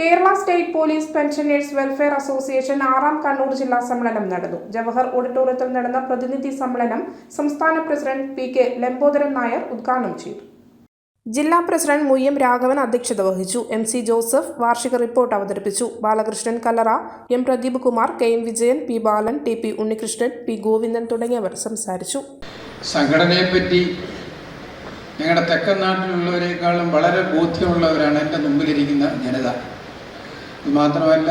Kerala state police pensioners welfare association ആറാം കണ്ണൂർ ജില്ലാ സമ്മേളനം നടന്നു. ജവഹർ ഓഡിറ്റോറിയത്തിൽ നടന്ന പ്രതിനിധി സമ്മേളനം സംസ്ഥാന president P K Lambodaran Nair ഉദ്ഘാടനം ചെയ്തു. ജില്ലാ പ്രസിഡന്റ് മുയ്യം രാഘവൻ അധ്യക്ഷത വഹിച്ചു. എം സി ജോസഫ് വാർഷിക റിപ്പോർട്ട് അവതരിപ്പിച്ചു. Balakrishnan Kallara M Pradeep Kumar K M Vijayan P Balan T P Unnikrishnan P Govindan തുടങ്ങിയവർ സംസാരിച്ചു. സംഘടനയെപ്പറ്റി ഞങ്ങളുടെ തെക്കൻ നാട്ടിലുള്ളവരെക്കാളും വളരെ ബോധ്യമുള്ളവരാണ് എന്റെ മുമ്പിലിരിക്കുന്ന ജനത. മാത്രമല്ല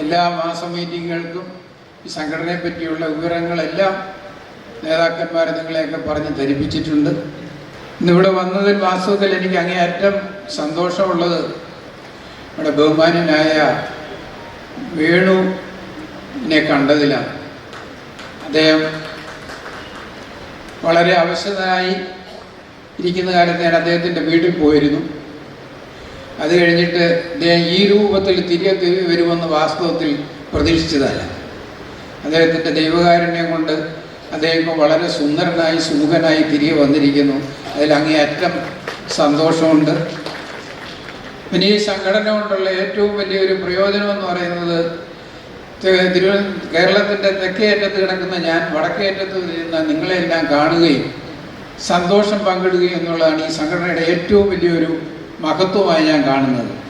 എല്ലാ മാസ മീറ്റിങ്ങുകൾക്കും ഈ സംഘടനയെ പറ്റിയുള്ള വിവരങ്ങളെല്ലാം നേതാക്കന്മാർ നിങ്ങളെയൊക്കെ പറഞ്ഞ് ധരിപ്പിച്ചിട്ടുണ്ട്. ഇന്നിവിടെ വന്നതിൽ വാസ്തവത്തിൽ എനിക്ക് അങ്ങേയറ്റം സന്തോഷമുള്ളത് നമ്മുടെ ബഹുമാനനായ വേണുവിനെ കണ്ടതിലാണ്. അദ്ദേഹം വളരെ അവശതനായി ഇരിക്കുന്ന കാലത്ത് ഞാൻ അദ്ദേഹത്തിന്റെ വീട്ടിൽ പോയിരുന്നു. അത് കഴിഞ്ഞിട്ട് അദ്ദേഹം ഈ രൂപത്തിൽ തിരികെ തിരികെ വരുമെന്ന് വാസ്തവത്തിൽ പ്രതീക്ഷിച്ചതല്ല. അദ്ദേഹത്തിന്റെ ദൈവകാരുണ്യം കൊണ്ട് അദ്ദേഹം വളരെ സുന്ദരനായി സുമുഖനായി തിരികെ വന്നിരിക്കുന്നു. അതിൽ അങ്ങേയറ്റം സന്തോഷമുണ്ട്. പിന്നെ ഈ സംഘടന കൊണ്ടുള്ള ഏറ്റവും വലിയൊരു പ്രയോജനം എന്ന് പറയുന്നത് തെ- തിരുവ കേരളത്തിന്റെ തെക്കേ അറ്റത്ത് കിടക്കുന്ന ഞാൻ വടക്കേ അറ്റത്ത് ഇരുന്ന നിങ്ങളെല്ലാം കാണുകയും സന്തോഷം പങ്കിടുകയും എന്നുള്ളതാണ് ഈ സംഘടനയുടെ ഏറ്റവും വലിയൊരു മഹത്വമായി ഞാൻ കാണുന്നത്.